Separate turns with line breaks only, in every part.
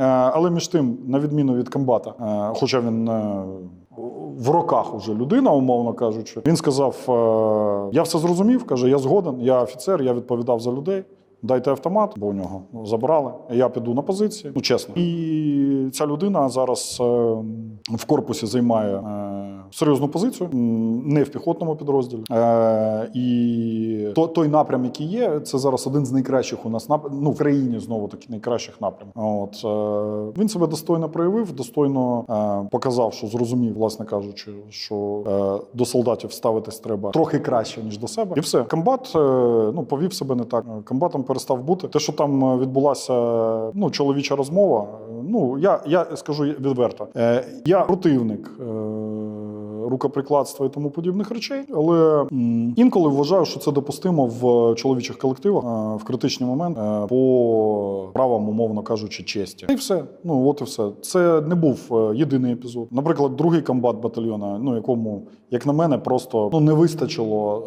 Е, Але між тим, на відміну від комбата, е, хоча він е, в роках уже людина, умовно кажучи, він сказав: Я все зрозумів, каже, я згоден, я офіцер, я відповідав за людей. Дайте автомат, бо у нього забрали. Я піду на позиції. Ну чесно. І ця людина зараз е, в корпусі займає е, серйозну позицію, не в піхотному підрозділі. Е, і то, той напрям, який є, це зараз один з найкращих у нас ну, в країні знову таки найкращих напрямів. От він себе достойно проявив, достойно показав, що зрозумів, власне кажучи, що до солдатів ставитись треба трохи краще ніж до себе. І все. Комбат ну повів себе не так. Комбатом перестав бути. Те, що там е, відбулася ну чоловіча розмова. е, Ну я, я скажу відверто. Е, я противник. Рукоприкладства і тому подібних речей, але інколи вважаю, що це допустимо в чоловічих колективах в критичний момент е, по правам, умовно кажучи, честі. І все. Ну от і все. Це не був е, єдиний епізод. Наприклад, другий комбат батальйона, ну якому, як на мене, просто ну не вистачило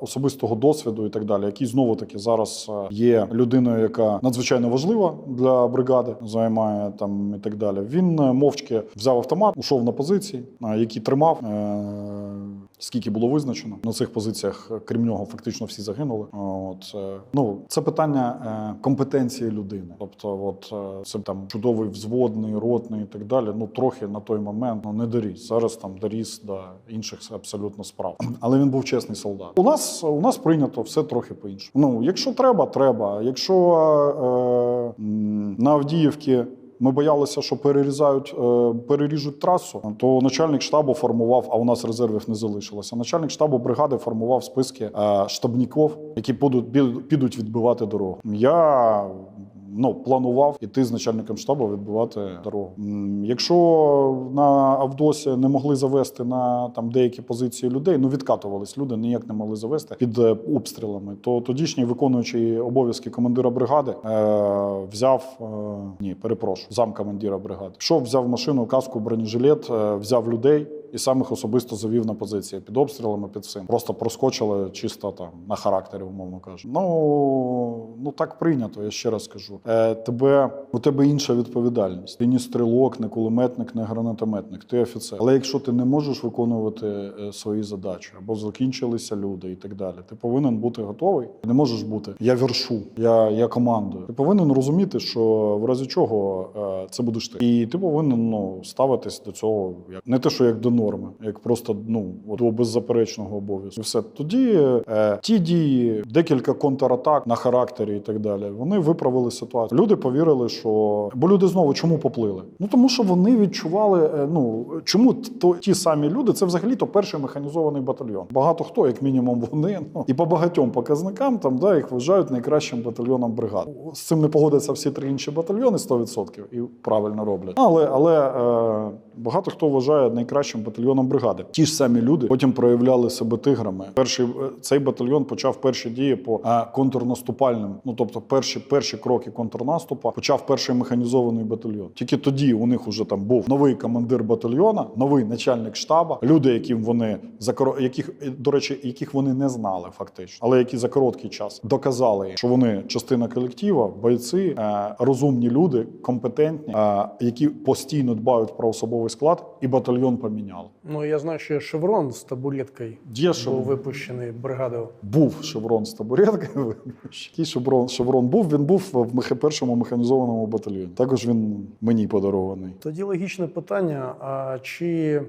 е, особистого досвіду і так далі, який знову таки зараз є людиною, яка надзвичайно важлива для бригади, займає там і так далі. Він мовчки взяв автомат, ушов на позиції, які тримав. Е, Скільки було визначено на цих позиціях, е, крім нього, фактично всі загинули. От е, ну це питання компетенції людини. Тобто, от це там чудовий взводний, ротний і так далі. Ну трохи на той момент ну не доріс. Зараз там доріс до інших абсолютно справ. Але він був чесний солдат. У нас у нас прийнято все трохи по іншому. Ну якщо треба, треба. Якщо е, на Авдіївці ми боялися, що перерізають, е, переріжуть трасу. То начальник штабу формував, а у нас резервів не залишилося. Начальник штабу бригади формував списки штабніков, які підуть відбивати дорогу. Я ну планував іти з начальником штабу відбивати дорогу. Якщо на Авдосі не могли завести на там деякі позиції людей, ну відкатувались люди, ніяк не могли завести під е, обстрілами. То тодішній виконуючий обов'язки командира бригади е, взяв е, ні, перепрошую, зам командира бригади. Пішов, взяв машину, каску, бронежилет, е, взяв людей. І сам їх особисто завів на позиції під обстрілами, під всім. Просто проскочили чисто там на характері, умовно кажучи. Ну, ну так прийнято, я ще раз скажу. Е, тебе, у тебе інша відповідальність. Ти ні стрілок, не кулеметник, не гранатометник, ти офіцер. Але якщо ти не можеш виконувати е, свої задачі, або закінчилися люди і так далі, ти повинен бути готовий. Ти не можеш бути. Я вершу, я, я командую. Ти повинен розуміти, що в разі чого е, це будеш ти. І ти повинен ну, ставитись до цього як не те, що як до норми, як просто ну до беззаперечного обов'язку. Все тоді е, ті дії, декілька контратак на характері і так далі. Вони виправили ситуацію. Люди повірили, що бо люди знову чому поплили? Ну тому що вони відчували. е, Ну чому то ті самі люди? Це взагалі то перший механізований батальйон. Багато хто, як мінімум, вони ну і по багатьом показникам там да їх вважають найкращим батальйоном бригади. З цим не погодяться всі три інші батальйони 100% і правильно роблять. Але але е, багато хто вважає найкращим батальйоном бригади. Ті ж самі люди потім проявляли себе тиграми. Перший е, цей батальйон почав перші дії по е, контрнаступальним. Ну тобто, перші перші кроки контрнаступу почав перший механізований батальйон. Тільки тоді у них уже там був новий командир батальйона, новий начальник штаба, люди, яким вони за яких е, до речі, яких вони не знали фактично, але які за короткий час доказали, що вони частина колектива, бойці, розумні люди, компетентні, які постійно дбають про особовий склад, і батальйон поміняли.
Ну я знаю, що шеврон з табуреткою
Є
був шеврон? випущений бригадою.
був шеврон з табуреткою. Який шеврон, шеврон був? Він був в першому механізованому батальйоні. Також він мені подарований.
Тоді логічне питання: а чи